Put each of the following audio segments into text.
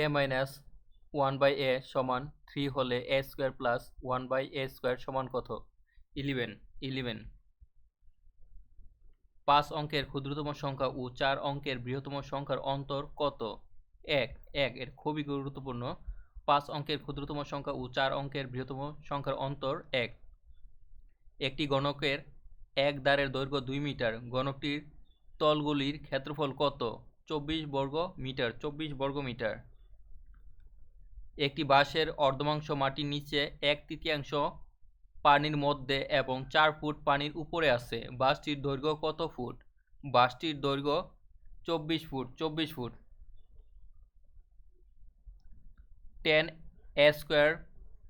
A minus one by a সমান three হলে a square plus one by a square সমান কত eleven eleven পাঁচ অঙ্কের ক্ষুদ্রতম সংখ্যা ও চার অঙ্কের বৃহত্তম সংখ্যার অন্তর কত এক এক এর খুবই গুরুত্বপূর্ণ পাঁচ অঙ্কের ক্ষুদ্রতম সংখ্যা ও চার অঙ্কের বৃহত্তম সংখ্যার অন্তর এক একটি গণকের এক দ্বারের দৈর্ঘ্য দুই মিটার গণকটির তলগুলির ক্ষেত্রফল কত চব্বিশ বর্গ মিটার চব্বিশ বর্গ মিটার একটি বাঁশের অর্ধমাংশ মাটির নিচে এক তৃতীয়াংশ পানির মধ্যে এবং চার ফুট পানির উপরে আছে বাসটির দৈর্ঘ্য কত ফুট বাসটির দৈর্ঘ্য চব্বিশ ফুট চব্বিশ foot ten a square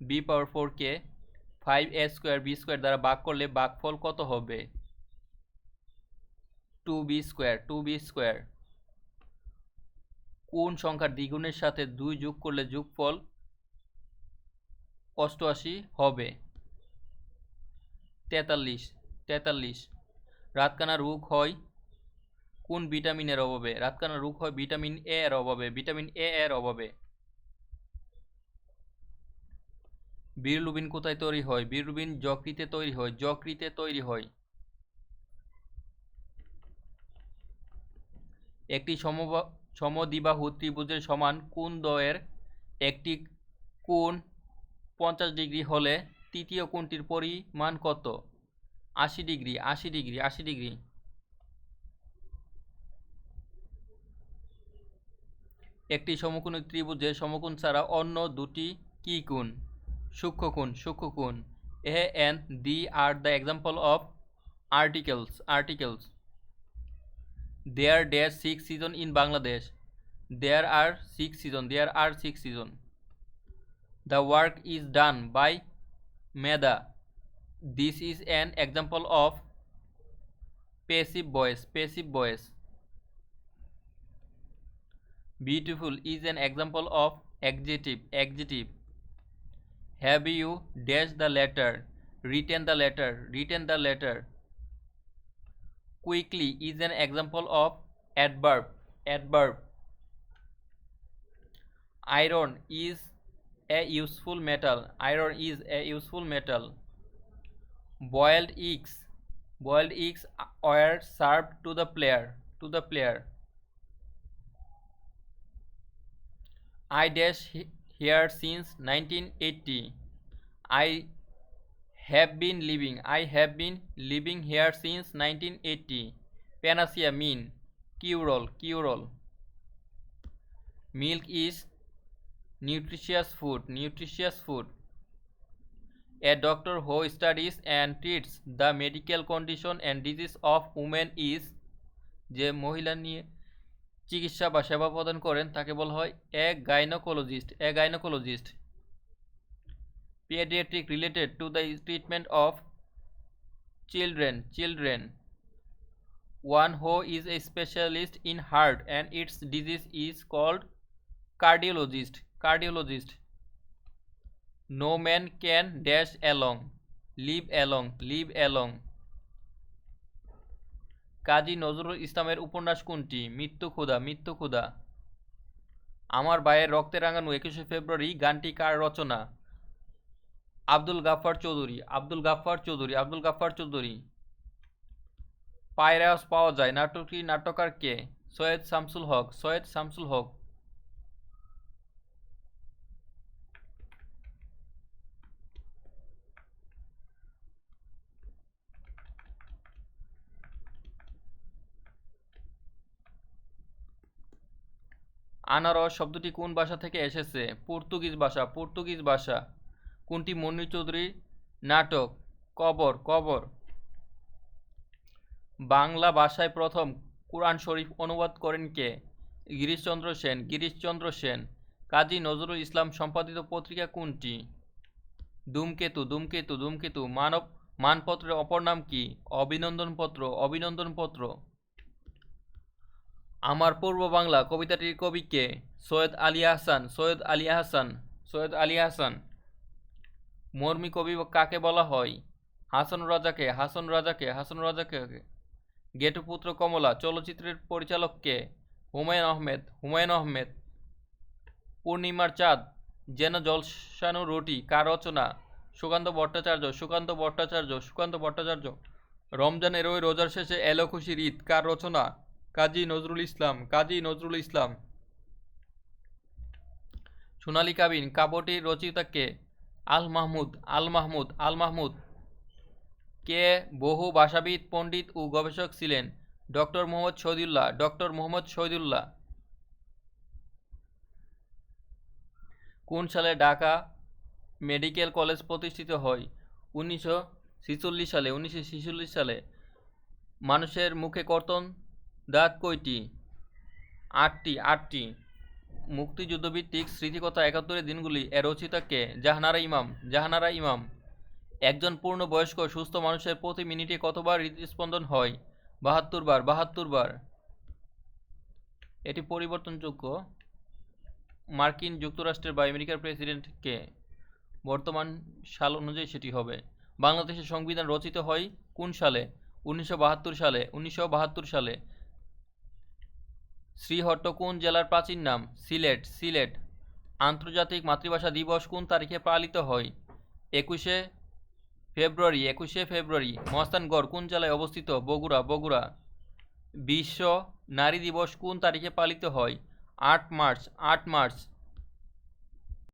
b power ফোরকে five a square b square দ্বারা বাক করলে বাকফল কত হবে two b square two b square কোন সংখ্যার দ্বিগুণের সাথে দুই যোগ করলে যোগফল অষ্টআশি হবে তেতাল্লিশ তেতাল্লিশ রাতকানা রোগ হয় কোন ভিটামিনের অভাবে রাতকানা রোগ হয় ভিটামিন এ এর অভাবে ভিটামিন এ এর অভাবে বিরলুবিন কোথায় তৈরি হয় বিরলুবিন যকৃতে তৈরি হয় যকৃতে তৈরি হয় একটি সমবা সমদ্বিবাহু ত্রিভুজের সমান কোণ দ্বয়ের একটি কোণ পঞ্চাশ ডিগ্রি হলে তৃতীয় কোণটির পরিমাণ কত আশি ডিগ্রি আশি ডিগ্রি আশি ডিগ্রি একটি সমকোণ ত্রিভুজের সমকোণ ছাড়া অন্য দুটি কি কোণ সূক্ষ্মকোণ সূক্ষ্মকোণ a an the are the example of articles articles there there six season in Bangladesh there are six season there are six season the work is done by মেদা this is an example of passive voice passive voice beautiful is an example of adjective adjective have you dash the letter written the letter written the letter Quickly is an example of adverb. Iron is a useful metal. Boiled eggs are served to the player. I dash here since 1980. I have been living I have been living here since nineteen eighty panacea mean cure all cure all milk is nutritious food nutritious food a doctor who studies and treats the medical condition and disease of women is যে মহিলা নিয়ে চিকিৎসা বা সেবা প্রদান করেন তাকে বলা হয় a gynaecologist a gynaecologist pediatric related to the treatment of children children one who is a specialist in heart and its disease is called cardiologist cardiologist no man can dash along live along live along Kazi Nazrul ইসলামের উপন্যাস কোনটি মৃত্যু ক্ষুধা মৃত্যু ক্ষুধা আমার বায়ের রক্তে রাঙানো একুশে ফেব্রুয়ারি গানটি কার রচনা আব্দুল গাফার চৌধুরী আব্দুল গাফার চৌধুরী আব্দুল গাফার চৌধুরী পায়রাস পাওয়া যায় নাটকটি নাটকার কে সৈয়দ শামসুল হক সৈয়দ শামসুল হক আনারস শব্দটি কোন ভাষা থেকে এসেছে পর্তুগিজ ভাষা পর্তুগিজ ভাষা কোনটি মনু চৌধুরী নাটক কবর কবর বাংলা ভাষায় প্রথম কোরআন শরীফ অনুবাদ করেন কে গিরিশচন্দ্র সেন গিরিশচন্দ্র সেন কাজী নজরুল ইসলাম সম্পাদিত পত্রিকা কোনটি ধূমকেতু ধূমকেতু ধূমকেতু মানব মানপত্রের অপর নাম কি অভিনন্দনপত্র অভিনন্দনপত্র আমার পূর্ব বাংলা কবিতাটির কে সৈয়দ আলী আহসান সৈয়দ আলী আহসান সৈয়দ আলী আহসান মর্মী কবি কাকে বলা হয় হাসন রাজাকে হাসন রাজাকে হাসন রাজাকে পুত্র কমলা চলচ্চিত্রের পরিচালককে হুমায়ুন আহমেদ হুমায়ুন আহমেদ পূর্ণিমার চাঁদ যেন জলসানু রুটি কার রচনা সুকান্ত ভট্টাচার্য সুকান্ত ভট্টাচার্য সুকান্ত ভট্টাচার্য রমজানের ওই রোজার শেষে এলো খুশি ঈদ কার রচনা কাজী নজরুল ইসলাম কাজী নজরুল ইসলাম সোনালী কাবিন কাব্যটির রচিতাকে আল মাহমুদ আল মাহমুদ আল মাহমুদ কে বহু ভাষাবিদ পণ্ডিত ও গবেষক ছিলেন ডক্টর মোহাম্মদ শহীদুল্লাহ ডক্টর মোহাম্মদ শহীদুল্লাহ কোন সালে ঢাকা মেডিকেল কলেজ প্রতিষ্ঠিত হয় উনিশশো সালে উনিশশো সালে মানুষের মুখে কর্তন দাঁত কয়টি আটটি আটটি মুক্তিযুদ্ধভিত্তিক স্মৃতিকথা একাত্তরের দিনগুলি এ রচিতা কে জাহানারা ইমাম জাহানারা ইমাম একজন পূর্ণবয়স্ক সুস্থ মানুষের প্রতি মিনিটে কতবার হৃদস্পন্দন হয় বাহাত্তর বার বাহাত্তর বার এটি পরিবর্তনযোগ্য মার্কিন যুক্তরাষ্ট্রের বা আমেরিকার প্রেসিডেন্টকে বর্তমান সাল অনুযায়ী সেটি হবে বাংলাদেশের সংবিধান রচিত হয় কোন সালে উনিশশো সালে উনিশশো সালে শ্রীহট্ট কোন জেলার প্রাচীন নাম সিলেট সিলেট আন্তর্জাতিক মাতৃভাষা দিবস কোন তারিখে পালিত হয় একুশে ফেব্রুয়ারি একুশে ফেব্রুয়ারি মস্তানগড় কোন জেলায় অবস্থিত বগুড়া বগুড়া বিশ্ব নারী দিবস কোন তারিখে পালিত হয় আট মার্চ আট মার্চ